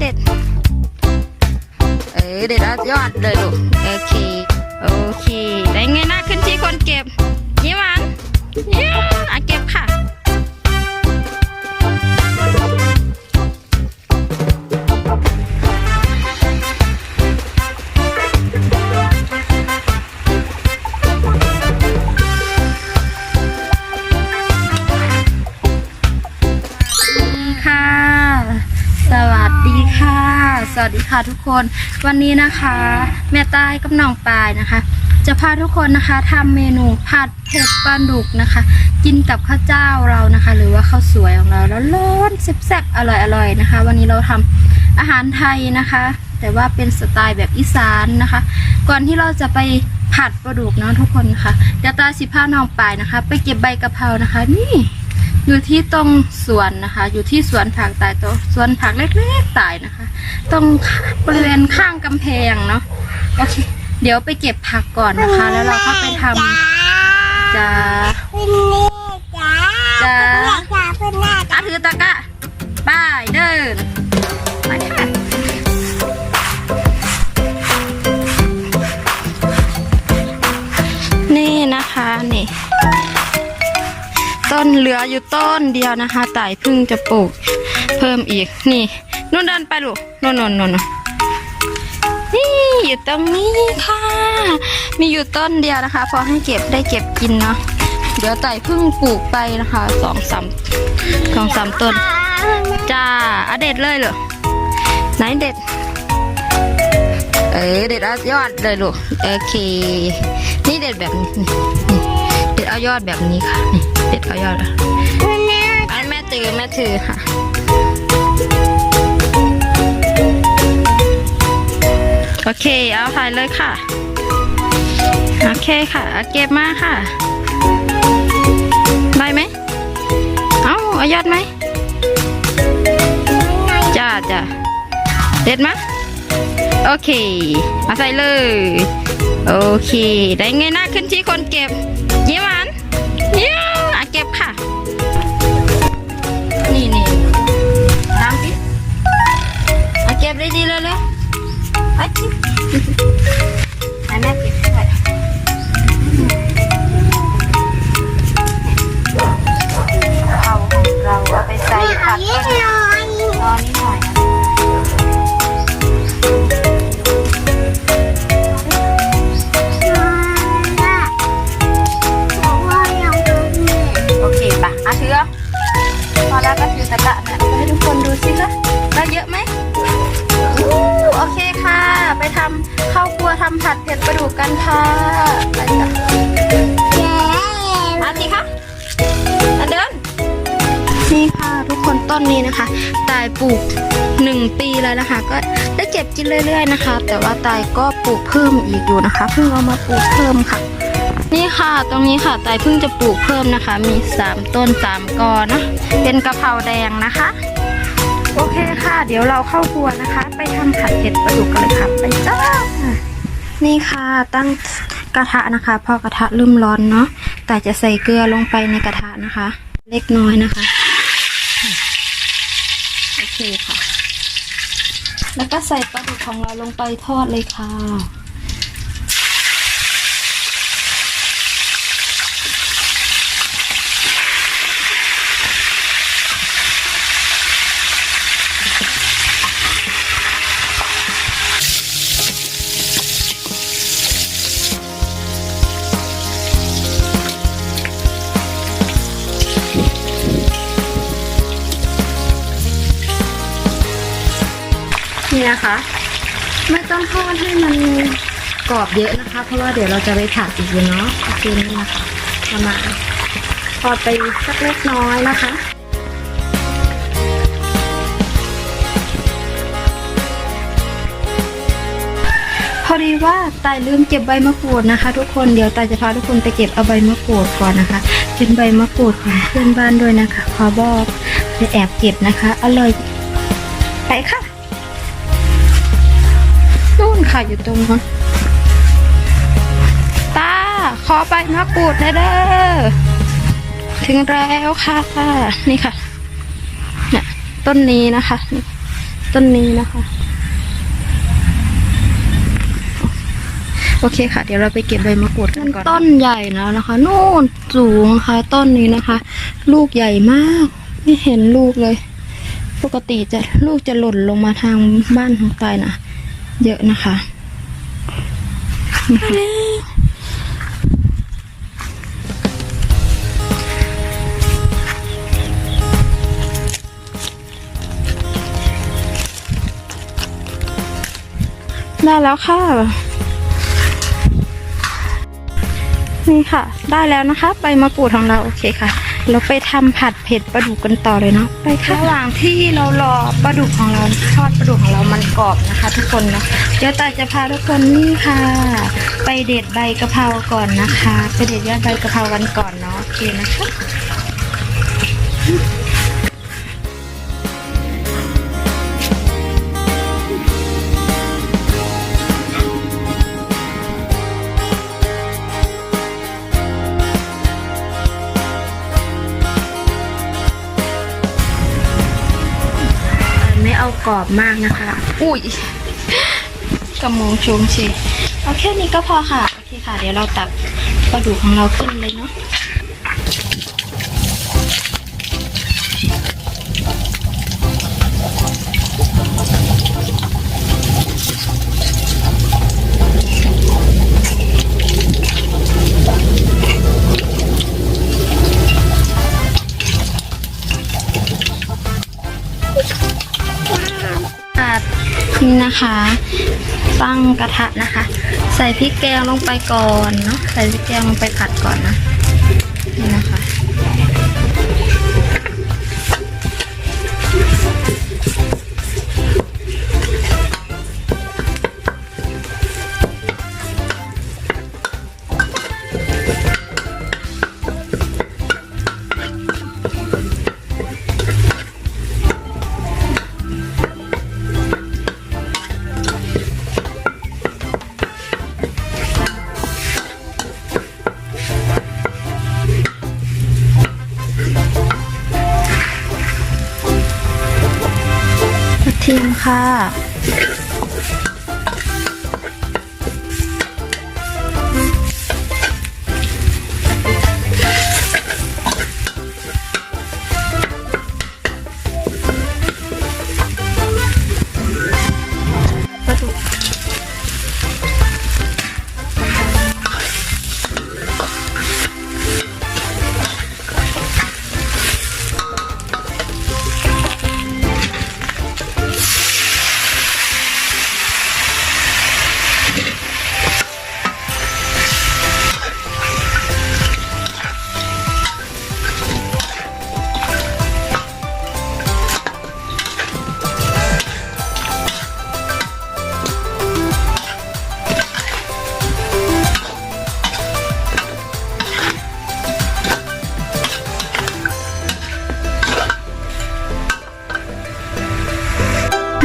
เด็ด เออเด็ดยอดเลยลูก โอเค โอเค ได้ไงหน้าขึ้นที่คนเก็บ ยิ้มหวานยิ้ม ค่ะทุกคนวันนี้นะคะ แม่ใต้กับน้องปายนะคะ จะพาทุกคนนะคะทำเมนูผัดเผ็ดปลาดุกนะคะ กินกับข้าวเจ้าเรานะคะ หรือว่าข้าวสวยของเราแล้วร้อนแซ่บๆอร่อยๆนะคะ วันนี้เราทำอาหารไทยนะคะ แต่ว่าเป็นสไตล์แบบอีสานนะคะ ก่อนที่เราจะไปผัดปลาดุกเนาะทุกคนค่ะเดี๋ยวตาสิพาน้องปายนะคะ ไปเก็บใบกะเพรานะคะ นี่ อยู่ที่ตรงสวนนะคะ อยู่ที่สวนผักตายตัวสวนผักเล็กๆตายนะคะ ตรงบริเวณข้างกำแพงเนาะโอเค เดี๋ยวไปเก็บผักก่อนนะคะ แล้วเราก็ไปทำจะคุณแม่จ๋าจ้าคุณแม่จ๋าคุณแม่อาถือตะกะป้ายเดินไปค่ะ นเหลืออยู่ต้นเดียวนะคะต่ายพึ่งจะปลูก เพิ่มอีกนี่นู่นเดินไปลูกนู่นนู่นนู่นนู่นนี่อยู่ตรงนี้ค่ะ มีอยู่ต้นเดียวนะคะ พอให้เก็บได้เก็บกินเนาะเดี๋ยวไต่พึ่งปลูกไปนะคะสองสามสองสามต้นจ้าอเด็ดเลยเหรอไหนเด็ด เออเด็ดอายอดเลยลูกโอเค นี่เด็ดแบบนี้ เด็ดเอายอดแบบนี้ค่ะนี่เด็ดเอายอดอะอันแม่ตือแม่ถือค่ะโอเค เอาถ่ายเลยค่ะ โอเคค่ะเอาเก็บมาค่ะ ได้ไหม เอาเอายอดไหมจ้าจ้าเด็ดมะโอเค มาใส่เลย โอเค ได้ไงหน้าขึ้นที่คนเก็บ ยิ้มหวา นี่ค่ะทุกคนต้นนี้นะคะ ตายปลูกหนึ่งปีแล้วนะคะ ก็ได้เก็บกินเรื่อย ๆนะคะ แต่ว่าตายก็ปลูกเพิ่มอีกอยู่นะคะ เพิ่งเอามาปลูกเพิ่มค่ะ นี่ค่ะ ตรงนี้ค่ะตายเพิ่งจะปลูกเพิ่มนะคะ มีสามต้นสามกอนะเป็นกะเพราแดงนะคะ โอเคค่ะ เดี๋ยวเราเข้าครัวนะคะ ไปทำผัดเผ็ดปลาดุกกันเลยค่ะไปจ้านี่ค่ะตั้งกระทะนะคะ พอกระทะเริ่มร้อนเนาะแต่จะใส่เกลือลงไปในกระทะนะคะ เล็กน้อยนะคะ คค่ะ แล้วก็ใส่ปลาดุกของเราลงไปทอดเลยค่ะ ไม่ต้องทอดให้มันกรอบเยอะนะคะ เพราะว่าเดี๋ยวเราจะไปผัดอีกเนาะโอเคนี่นะคะประมาณทอดไปสักเล็กน้อยนะคะพอดีว่าตายลืมเก็บใบมะกรูดนะคะ ทุกคนเดี๋ยวตายจะพาทุกคนไปเก็บเอาใบมะกรูดก่อนนะคะ เป็นใบมะกรูดของเพื่อนบ้านด้วยนะคะ ขอบอกจะแอบเก็บนะคะ อร่อยไปค่ะ ค่ะอยู่ตรงนั้นตาขอใบมะกรูดหน่อยเด้อถึงแล้วค่ะ นี่ค่ะเนี่ยต้นนี้นะคะต้นนี้นะคะ โอเคค่ะ เดี๋ยวเราไปเก็บใบมะกรูดกันก่อนต้นใหญ่แล้วนะคะนู่นสูงค่ะ ต้นนี้นะคะ ลูกใหญ่มาก ไม่เห็นลูกเลย ปกติจะลูกจะหล่นลงมาทางบ้านทางใต้นะ เยอะนะคะนี่ค่ะได้แล้วค่ะ นี่ค่ะ ได้แล้วนะคะ ใบมะกรูดของเราโอเคค่ะ เราไปทำผัดเผ็ดปลาดุกกันต่อเลยเนาะไปค่ะระหว่างที่เรารอปลาดุกของเราทอด กของเรามันกรอบนะคะ ทุกคนเนาะเดี๋ยวตาจะพาทุกคนนี่ค่ะ ไปเด็ดใบกะเพราก่อนนะคะ ไปเด็ดยอดใบกะเพรากันก่อนเนาะโอเคนะคะ กรอบมากนะคะ อุ้ยกระมงชงเชเอาแค่นี้ก็พอค่ะ โอเคค่ะ เดี๋ยวเราตักปลาดุกของเราขึ้นเลยเนาะ นะคะ ตั้งกระทะนะคะ ใส่พริกแกงลงไปก่อนเนาะใส่พริกแกงลงไปผัดก่อนนะนี่นะคะ ร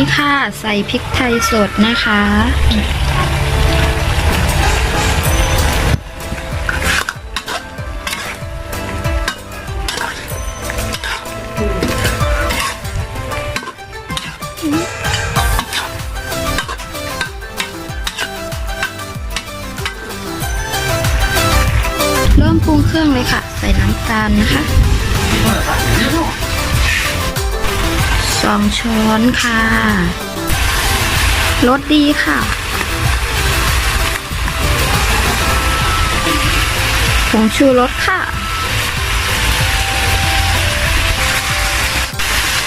นี่ค่ะ ใส่พริกไทยสดนะคะ เริ่มปรุงเครื่องเลยค่ะ ใส่น้ำตาลนะคะ องช้อนค่ะรสดีค่ะผงชูรสค่ะ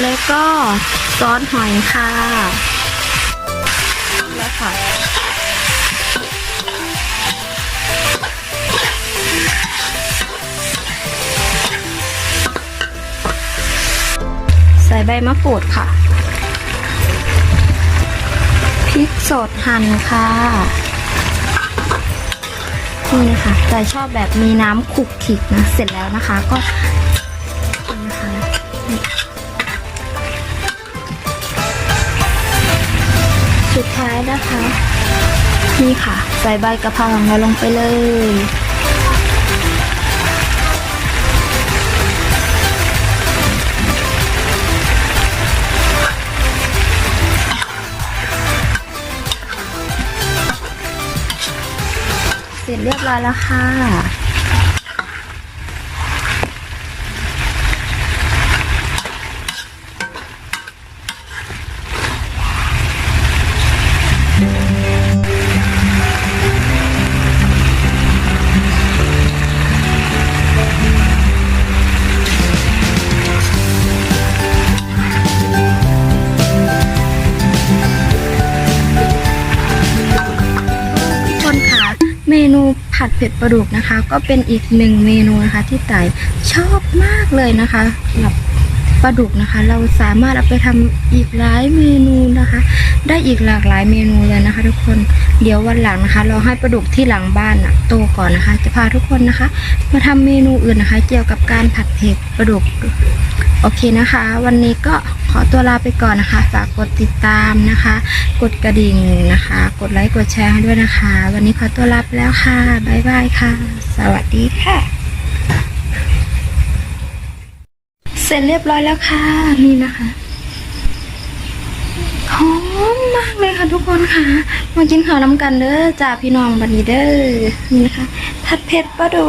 แล้วก็ซอสหอยค่ะ แล้วค่ะ ส่ใบมะกรูดค่ะ พริกสดหั่นค่ะนี่นะคะใจชอบแบบมีน้ำขุกขิกนะ เสร็จแล้วนะคะก็นี่นะคะสุดท้ายนะคะ นี่ค่ะ ใส่ใบกะเพราของเราลงไปเลย สร็จเรียบร้อยแล้วค่ะ เมนูผัดเผ็ดปลาดุกนะคะ ก็เป็นอีกหนึ่งเมนูนะคะ ที่ไต่ชอบมากเลยนะคะสำหรับ ปลาดุกนะคะ เราสามารถเอาไปทำอีกหลายเมนูนะคะ ได้อีกหลากหลายเมนูเลยนะคะ ทุกคนเดี๋ยววันหลังนะคะ เราให้ปลาดุกที่หลังบ้านนะโตก่อนนะคะ จะพาทุกคนนะคะ มาทำเมนูอื่นนะคะ เกี่ยวกับการผัดเผ็ดปลาดุกโอเคนะคะ วันนี้ก็ขอตัวลาไปก่อนนะคะ ฝากกดติดตามนะคะ กดกระดิ่งนะคะ กดไลค์กดแชร์ให้ด้วยนะคะ วันนี้ขอตัวลาไปแล้วค่ะบ๊ายบายค่ะ สวัสดีค่ะ เส ร็จเรียบร้อยแล้วค่ะ นี่นะคะหอมมากเลยค่ะทุกคนค่ะ มากินข้าวน้ำกันเด้อจ้าพี่น้องบันนี้เด้อนี่นะคะผัดเผ็ดปลาดู